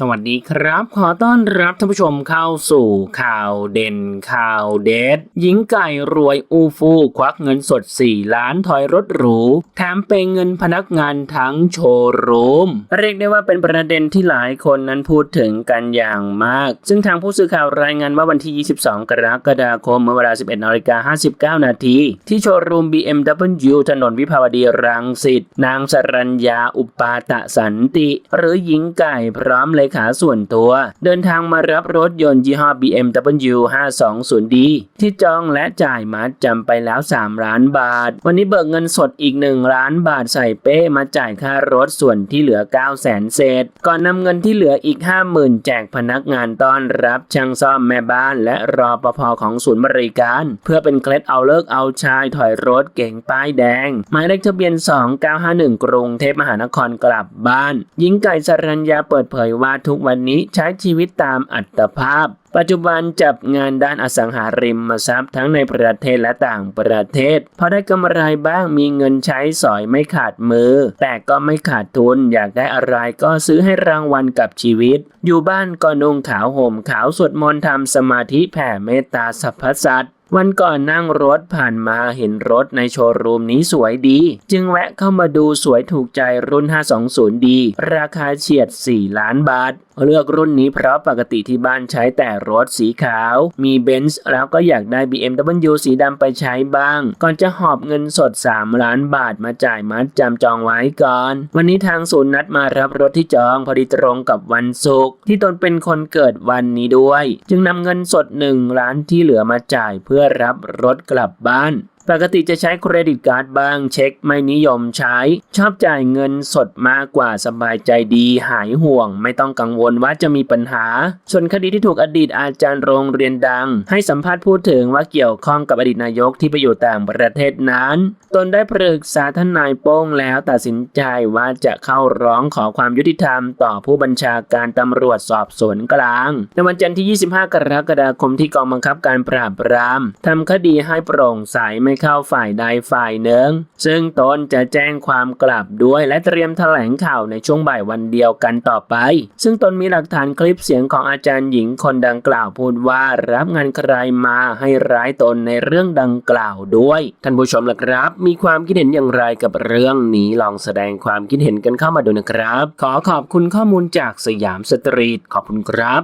สวัสดีครับ ขอต้อนรับท่านผู้ชมเข้าสู่ข่าวเด่นข่าวเด็ดหญิงไก่รวยอูฟูควักเงินสด 4 ล้านถอยรถหรู แถมเป็นเงินพนักงานทั้งโชว์รูม เรียกได้ว่าเป็นประเด็นที่หลายคนนั้นพูดถึงกันอย่างมาก ซึ่งทางผู้สื่อข่าวรายงานว่าวันที่ 22 กรกฎาคมเมื่อเวลา 11นาฬิกา59 นาทีที่โชว์รูม BMW ถนนวิภาวดีรังสิตนางสรัญญาอุปาตะสันติ หรือหญิงไก่พร้อมเลขาส่วนตัว เดินทางมารับรถยนต์ยี่ห้อ BMW 520D ที่จองและจ่ายมัดจำไปแล้ว 3 ล้านบาท วันนี้เบิกเงินสดอีก 1 ล้านบาทใส่เป้มาจ่ายค่ารถส่วนที่เหลือ 9 0 0แสนเศษ ก่อนนำเงินที่เหลืออีก 50,000 แจกพนักงานต้อนรับช่างซ่อมแม่บ้าน และรอปภของศูนย์บริการ เพื่อเป็นเคล็ดเอาเลิกเอาชายถอยรถเก๋งป้ายแดง หมายเลขทะเบียน 2951 กรุงเทพมหานครกลับบ้าน หญิงไก่สรัญญาเปิดเผยว่าทุกวันนี้ใช้ชีวิตตามอัตภาพ ปัจจุบันจับงานด้านอสังหาริมทรัพย์ทั้งในประเทศและต่างประเทศพอได้กำไรบ้างมีเงินใช้สอยไม่ขาดมือ แต่ก็ไม่ขาดทุนอยากได้อะไรก็ซื้อให้รางวัลกับชีวิต อยู่บ้านก็นุ่งขาวห่มขาวสวดมนต์ทำสมาธิแผ่เมตตาสรรพสัตว วันก่อนนั่งรถผ่านมาเห็นรถในโชว์รูมนี้สวยดี จึงแวะเข้ามาดูสวยถูกใจรุ่น 520D ราคาเฉียด 4 ล้านบาท เลือกรุ่นนี้เพราะปกติที่บ้านใช้แต่รถสีขาว มีเบนซ์แล้วก็อยากได้ BMW สีดำไปใช้บ้าง ก่อนจะหอบเงินสด 3 ล้านบาทมาจ่ายมัดจำจองไว้ก่อน วันนี้ทางศูนย์นัดมารับรถที่จองพอดีตรงกับวันศุกร์ที่ตนเป็นคนเกิดวันนี้ด้วย จึงนำเงินสด 1 ล้านที่เหลือมาจ่ายเพื่อื่อรับรถกลับบ้าน ปกติจะใช้เครดิตการ์ดบ้างเช็คไม่นิยมใช้ ชอบจ่ายเงินสดมากกว่าสบายใจดีหายห่วง ไม่ต้องกังวลว่าจะมีปัญหา ส่วนคดีที่ถูกอดีตอาจารย์โรงเรียนดัง ให้สัมภาษณ์พูดถึงว่าเกี่ยวข้องกับอดีตนายกที่ไปอยู่ต่างประเทศนั้น ตนได้ปรึกษาท่านนายโป้งแล้วตัดสินใจว่าจะเข้าร้องขอความยุติธรรมต่อผู้บัญชาการตำรวจสอบสวนกลาง ในวันจันทร์ที่ 25 กรกฎาคมที่กองบังคับการปราบปรามทำคดีให้โปร่งใสไม่เข้าฝ่ายใดฝ่ายหนึ่ง ซึ่งตนจะแจ้งความกลับด้วยและเตรียมแถลงข่าวในช่วงบ่ายวันเดียวกันต่อไป ซึ่งตนมีหลักฐานคลิปเสียงของอาจารย์หญิงคนดังกล่าวพูดว่ารับงานใครมาให้ร้ายตนในเรื่องดังกล่าวด้วย ท่านผู้ชมล่ะครับ มีความคิดเห็นอย่างไรกับเรื่องนี้ลองแสดงความคิดเห็นกันเข้ามาดูนะครับ ขอขอบคุณข้อมูลจากสยามสตรีทขอบคุณครับ